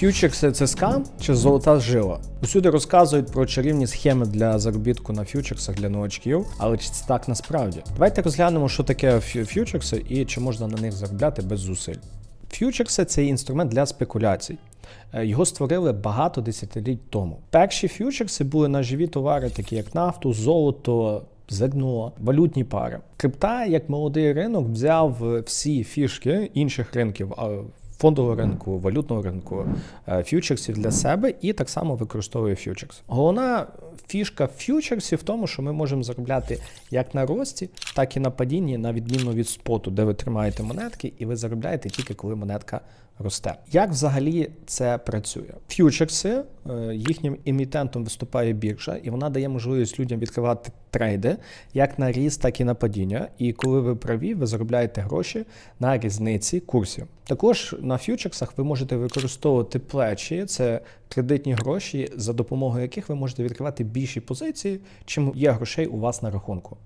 Фьючерси це скам чи золота жила? Усюди розказують про чарівні схеми для заробітку на фьючерсах для новачків, але чи це так насправді? Давайте розглянемо, що таке ф'ю- фьючерси і чи можна на них заробляти без зусиль. Фьючерси це інструмент для спекуляцій. Е, Його створили багато десятиліть тому. Перші фьючерси були на живі товари, такі як нафту, золото, зерно, валютні пари. Крипта, як молодий ринок, взяв всі фішки інших ринків. Фондового ринку, валютного ринку, ф'ючерсів для себе і так само використовує ф'ючерс. Головна фішка ф'ючерсів в тому, що ми можемо заробляти як на рості, так і на падінні, на відміну від споту, де ви тримаєте монетки, і ви заробляєте тільки коли монетка росте. Як взагалі це працює? Фьючерси е, їхнім емітентом виступає біржа, і вона дає можливість людям відкривати трейди як на ріст, так і на падіння. І коли ви праві, ви заробляєте гроші на різниці курсів. Також на фьючерсах ви можете використовувати плечі, це кредитні гроші, за допомогою яких ви можете відкривати більші позиції, чим є грошей у вас на рахунку.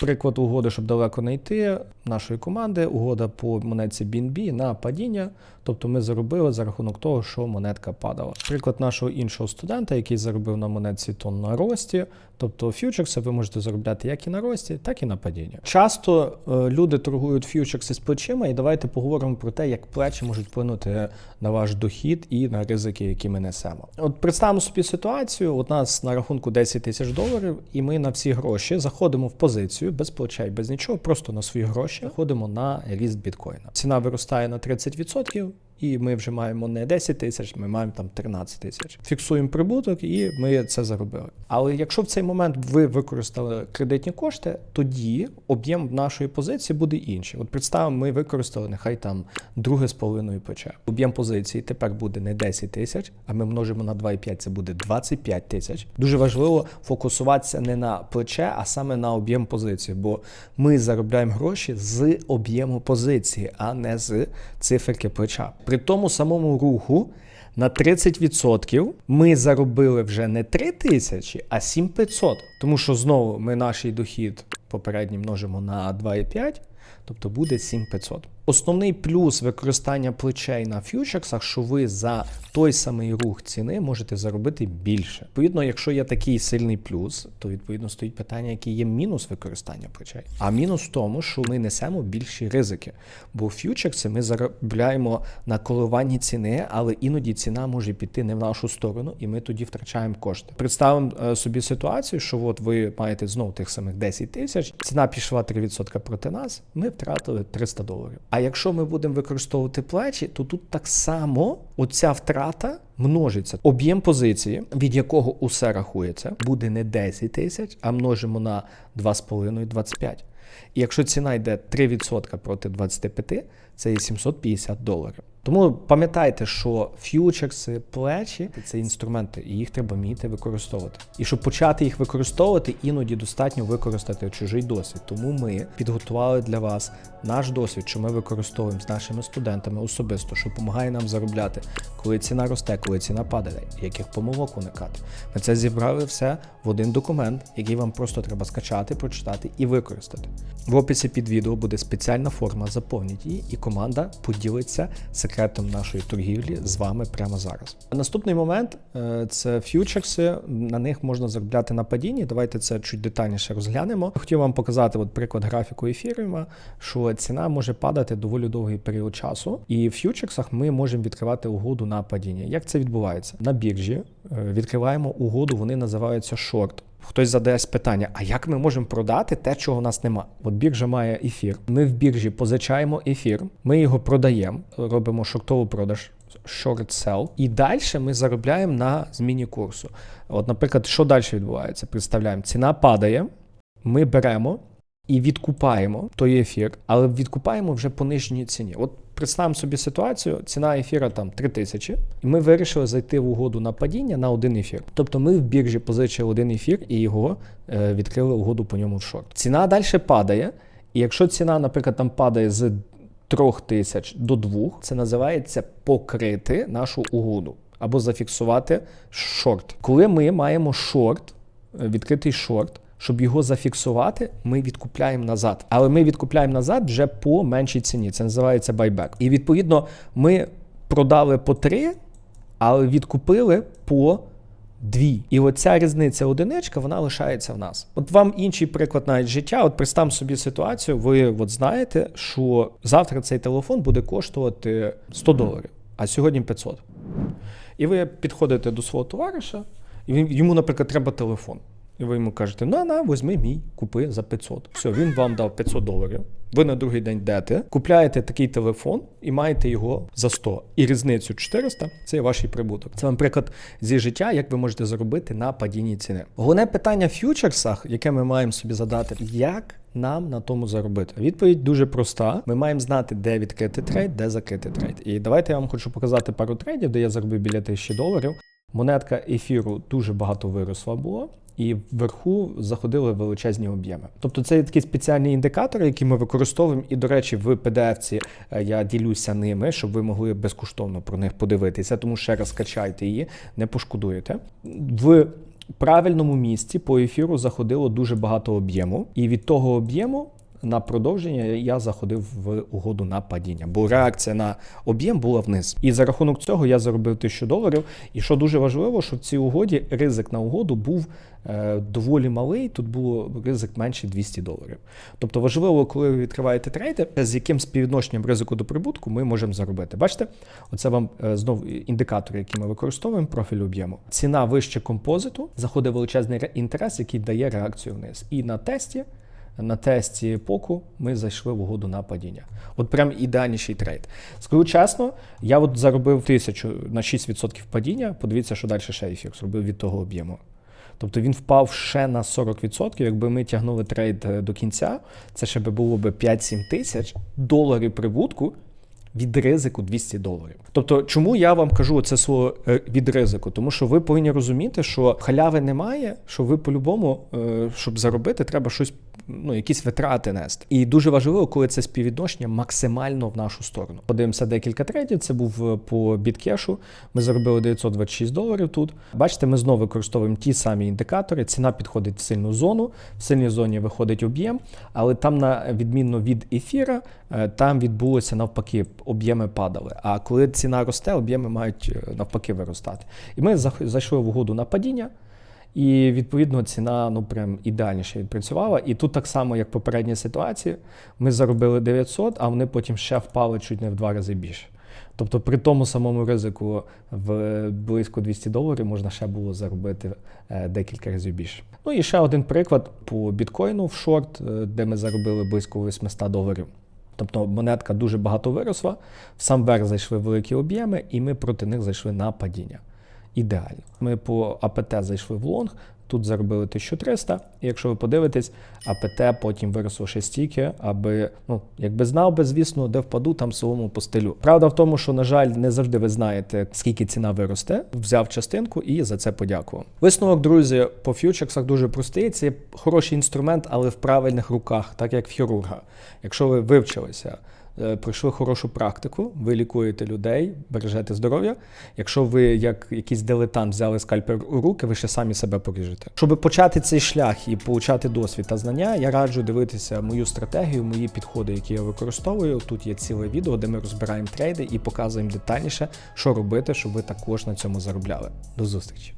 Приклад угоди, щоб далеко не йти, нашої команди, угода по монетці BNB на падіння. Тобто ми заробили за рахунок того, що монетка падала. Приклад нашого іншого студента, який заробив на монетці тон на рості. Тобто фьючерси ви можете заробляти як і на рості, так і на падіння. Часто е, люди торгують фьючерси з плечима, і давайте поговоримо про те, як плечі можуть вплинути на ваш дохід і на ризики, які ми несемо. От представимо собі ситуацію: у нас на рахунку 10 тисяч доларів, і ми на всі гроші заходимо в позицію без плечей, без нічого, просто на свої гроші заходимо на ріст біткоїна. Ціна виростає на 30%. І ми вже маємо не 10 тисяч, ми маємо там 13 тисяч. Фіксуємо прибуток, і ми це заробили. Але якщо в цей момент ви використали кредитні кошти, тоді об'єм нашої позиції буде інший. От представимо, ми використали нехай там друге з половиною плече. Об'єм позиції тепер буде не 10 тисяч, а ми множимо на 2,5, це буде 25 тисяч. Дуже важливо фокусуватися не на плече, а саме на об'єм позиції, бо ми заробляємо гроші з об'єму позиції, а не з циферки плеча. При тому самому руху на 30% ми заробили вже не 3 тисячі, а 7500. Тому що знову ми наш дохід попередній множимо на 2,5, тобто буде 7500. Основний плюс використання плечей на фьючерсах, що ви за той самий рух ціни можете заробити більше. Відповідно, якщо є такий сильний плюс, то відповідно стоїть питання, який є мінус використання плечей. А мінус в тому, що ми несемо більші ризики. Бо фьючерси ми заробляємо на коливанні ціни, але іноді ціна може піти не в нашу сторону, і ми тоді втрачаємо кошти. Представимо е, собі ситуацію, що от ви маєте знову тих самих 10 тисяч, ціна пішла 3% проти нас, ми втратили 300 доларів. А якщо ми будемо використовувати плечі, то тут так само оця втрата множиться. Об'єм позиції, від якого усе рахується, буде не 10 тисяч, а множимо на 2,5 25. І якщо ціна йде 3% проти 25, це є 750 доларів. Тому пам'ятайте, що ф'ючерси, плечі це інструменти, і їх треба вміти використовувати. І щоб почати їх використовувати, іноді достатньо використати чужий досвід. Тому ми підготували для вас наш досвід, що ми використовуємо з нашими студентами особисто, що допомагає нам заробляти, коли ціна росте, коли ціна падає, яких помилок уникати. Ми це зібрали все в один документ, який вам просто треба скачати, прочитати і використати. В описі під відео буде спеціальна форма, заповніть її, і команда поділиться секретом нашої торгівлі з вами прямо зараз. Наступний момент е, це ф'ючерси. На них можна заробляти на падінні. Давайте це чуть детальніше розглянемо. Хотів вам показати от приклад графіку ефіріума, що ціна може падати доволі довгий період часу, і в ф'ючерсах ми можемо відкривати угоду на падіння. Як це відбувається? На біржі е, відкриваємо угоду, вони називаються шорт. Хтось задасть питання: а як ми можемо продати те, чого у нас нема? От біржа має ефір. Ми в біржі позичаємо ефір, ми його продаємо, робимо шортовий продаж. Short sell. і далі ми заробляємо на зміні курсу. От, наприклад, що далі відбувається? Представляємо, ціна падає, ми беремо і відкупаємо той ефір, але відкупаємо вже по нижній ціні. От представимо собі ситуацію: ціна ефіра там 3000, і ми вирішили зайти в угоду на падіння на один ефір. Тобто ми в біржі позичили один ефір і його е, відкрили угоду по ньому в шорт. Ціна далі падає, і якщо ціна, наприклад, там падає з 3000 до 2, це називається покрити нашу угоду або зафіксувати шорт. Коли ми маємо шорт, е, відкритий шорт. Щоб його зафіксувати, ми відкупляємо назад. Але ми відкупляємо назад вже по меншій ціні. Це називається байбек. І відповідно ми продали по 3, але відкупили по дві. І оця різниця одиничка, вона лишається в нас. От вам інший приклад навіть життя. От представ собі ситуацію, ви от знаєте, що завтра цей телефон буде коштувати 100 доларів, а сьогодні 500. І ви підходите до свого товариша, і йому, наприклад, треба телефон. І ви йому кажете: на, на, візьми мій, купи за 500. Все, він вам дав 500 доларів. Ви на другий день йдете, купляєте такий телефон і маєте його за 100. І різницю 400 – це ваш прибуток. Це вам приклад зі життя, як ви можете заробити на падінні ціни. Головне питання в фьючерсах, яке ми маємо собі задати, як нам на тому заробити? Відповідь дуже проста. Ми маємо знати, де відкрити трейд, де закрити трейд. І давайте я вам хочу показати пару трейдів, де я заробив біля 1000 доларів. Монетка ефіру дуже багато виросла було. І вверху заходили величезні об'єми. Тобто це є такі спеціальні індикатори, які ми використовуємо. І, до речі, в PDF-ці е, я ділюся ними, щоб ви могли безкоштовно про них подивитися. Тому ще раз скачайте її, не пошкодуєте. В правильному місці по ефіру заходило дуже багато об'єму, і від того об'єму. На продовження я заходив в угоду на падіння, бо реакція на об'єм була вниз. І за рахунок цього я заробив 1000 доларів. І що дуже важливо, що в цій угоді ризик на угоду був е, доволі малий. Тут було ризик менше 200 доларів. Тобто важливо, коли ви відкриваєте трейди, з яким співвідношенням ризику до прибутку ми можемо заробити. Бачите, оце вам е, знов індикатори, які ми використовуємо, профіль об'єму. Ціна вище композиту, заходить величезний інтерес, який дає реакцію вниз. І на тесті на тесті поку ми зайшли в угоду на падіння. От прям ідеальніший трейд. Скажу чесно, я от заробив тисячу на 6% падіння. Подивіться, що далі ще ефір зробив від того об'єму. Тобто він впав ще на 40%. Якби ми тягнули трейд е, до кінця, це ще було б 5-7 тисяч доларів прибутку від ризику 200 доларів. Тобто, чому я вам кажу це слово е, від ризику? Тому що ви повинні розуміти, що халяви немає, що ви по-любому, е, щоб заробити, треба щось. Ну, якісь витрати нести. І дуже важливо, коли це співвідношення максимально в нашу сторону. Подивимося декілька трейдів. Це був е, по біткешу. Ми заробили 926 доларів тут. Бачите, ми знову використовуємо ті самі індикатори. Ціна підходить в сильну зону. В сильній зоні виходить об'єм, але там, на відмінно від ефіра, е, там відбулося навпаки, об'єми падали. А коли ціна росте, об'єми мають е, навпаки виростати. І ми зайшли в угоду на падіння. І відповідно ціна ну прям ідеальніше відпрацювала. І тут так само, як в попередній ситуації, ми заробили 900, а вони потім ще впали чуть не в два рази більше. Тобто при тому самому ризику в близько 200 доларів можна ще було заробити е, декілька разів більше. Ну і ще один приклад по біткоїну в шорт, е, де ми заробили близько 800 доларів. Тобто монетка дуже багато виросла, в сам верх зайшли великі об'єми, і ми проти них зайшли на падіння. Ідеально. Ми по АПТ зайшли в лонг, тут заробили 1300. І якщо ви подивитесь, АПТ потім виросло ще стільки, аби, ну, якби знав би, звісно, де впаду, там солому постелю. Правда в тому, що, на жаль, не завжди ви знаєте, скільки ціна виросте. Взяв частинку і за це подякував. Висновок, друзі, по фьючерсах дуже простий. Це хороший інструмент, але в правильних руках, так як в хірурга. Якщо ви вивчилися. Е, Пройшли хорошу практику, ви лікуєте людей, бережете здоров'я. Якщо ви, як якийсь дилетант, взяли скальпель у руки, ви ще самі себе поріжете. Щоб почати цей шлях і получати досвід та знання, я раджу дивитися мою стратегію, мої підходи, які я використовую. Тут є ціле відео, де ми розбираємо трейди і показуємо детальніше, що робити, щоб ви також на цьому заробляли. До зустрічі!